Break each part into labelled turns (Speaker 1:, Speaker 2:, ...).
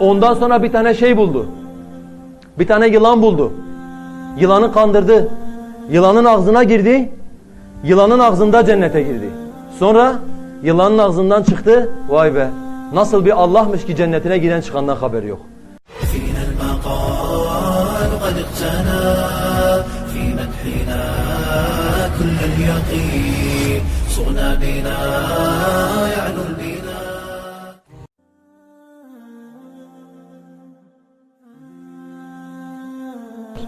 Speaker 1: Ondan sonra bir tane şey buldu. Bir tane yılan buldu. Yılanı kandırdı. Yılanın ağzına girdi. Yılanın ağzında cennete girdi. Sonra yılanın ağzından çıktı. Vay be. Nasıl bir Allah'mış ki cennetine giren çıkandan haberi yok.
Speaker 2: فينا المقال قد اقتنى في مدحنا كل اليقين صغنا بنا يعلو البنا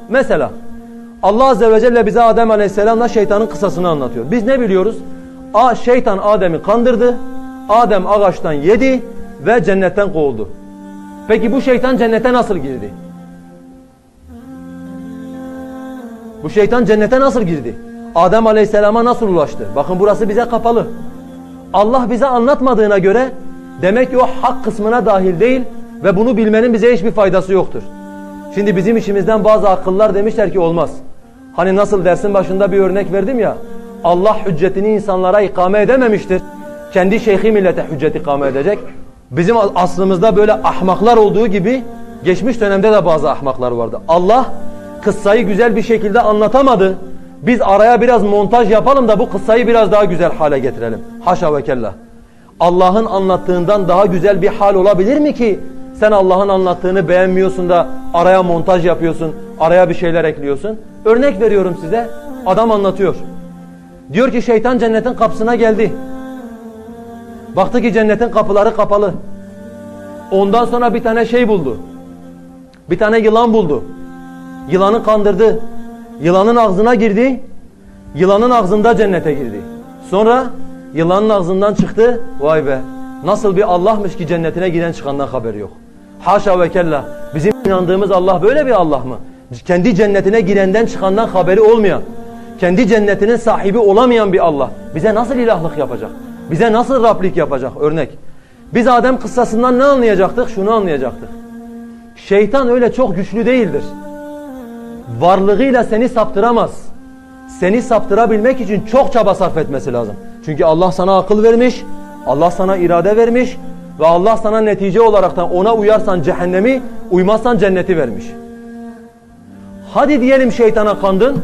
Speaker 1: Mesela Allah Azze ve Celle bize Adem Aleyhisselam'la şeytanın kısasını anlatıyor. Biz ne biliyoruz? A, şeytan Adem'i kandırdı. Adem ağaçtan yedi ve cennetten kovuldu. Peki bu şeytan cennete nasıl girdi? Bu şeytan cennete nasıl girdi? Adem Aleyhisselam'a nasıl ulaştı? Bakın burası bize kapalı. Allah bize anlatmadığına göre demek ki o hak kısmına dahil değil ve bunu bilmenin bize hiçbir faydası yoktur. Şimdi bizim işimizden bazı akıllar demişler ki olmaz. Hani nasıl dersin başında bir örnek verdim ya. Allah hüccetini insanlara ikame edememiştir. Kendi şeyhi millete hüccet ikame edecek. Bizim aslımızda böyle ahmaklar olduğu gibi geçmiş dönemde de bazı ahmaklar vardı. Allah kıssayı güzel bir şekilde anlatamadı. Biz araya biraz montaj yapalım da bu kıssayı biraz daha güzel hale getirelim. Haşa ve kella. Allah'ın anlattığından daha güzel bir hal olabilir mi ki? Sen Allah'ın anlattığını beğenmiyorsun da araya montaj yapıyorsun, araya bir şeyler ekliyorsun. Örnek veriyorum size. Adam anlatıyor. Diyor ki şeytan cennetin kapısına geldi. Baktı ki cennetin kapıları kapalı. Ondan sonra bir tane şey buldu. Bir tane yılan buldu. Yılanı kandırdı. Yılanın ağzına girdi. Yılanın ağzında cennete girdi. Sonra yılanın ağzından çıktı. Vay be. Nasıl bir Allah'mış ki cennetine giden çıkandan haberi yok. Haşa ve kella. Bizim inandığımız Allah böyle bir Allah mı? Kendi cennetine girenden çıkandan haberi olmayan, kendi cennetinin sahibi olamayan bir Allah. Bize nasıl ilahlık yapacak? Bize nasıl Rablik yapacak? Örnek. Biz Adem kıssasından ne anlayacaktık? Şunu anlayacaktık. Şeytan öyle çok güçlü değildir. Varlığıyla seni saptıramaz. Seni saptırabilmek için çok çaba sarf etmesi lazım. Çünkü Allah sana akıl vermiş, Allah sana irade vermiş ve Allah sana netice olaraktan ona uyarsan cehennemi, uymazsan cenneti vermiş. Hadi diyelim şeytana kandın,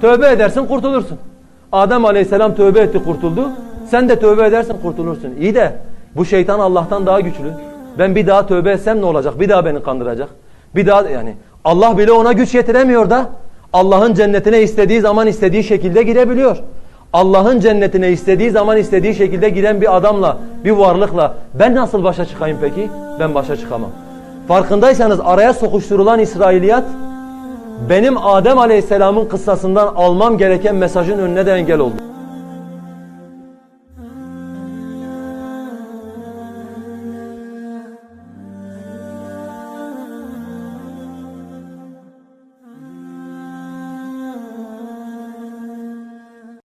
Speaker 1: tövbe edersin kurtulursun. Adem aleyhisselam tövbe etti kurtuldu. Sen de tövbe edersin kurtulursun. İyi de bu şeytan Allah'tan daha güçlü. Ben bir daha tövbe etsem ne olacak? Bir daha beni kandıracak. Bir daha yani Allah bile ona güç yetiremiyor da Allah'ın cennetine istediği zaman istediği şekilde girebiliyor. Allah'ın cennetine istediği zaman istediği şekilde giren bir adamla, bir varlıkla ben nasıl başa çıkayım peki? Ben başa çıkamam. Farkındaysanız araya sokuşturulan İsrailiyat benim Adem Aleyhisselam'ın kıssasından almam gereken mesajın önüne de engel oldu.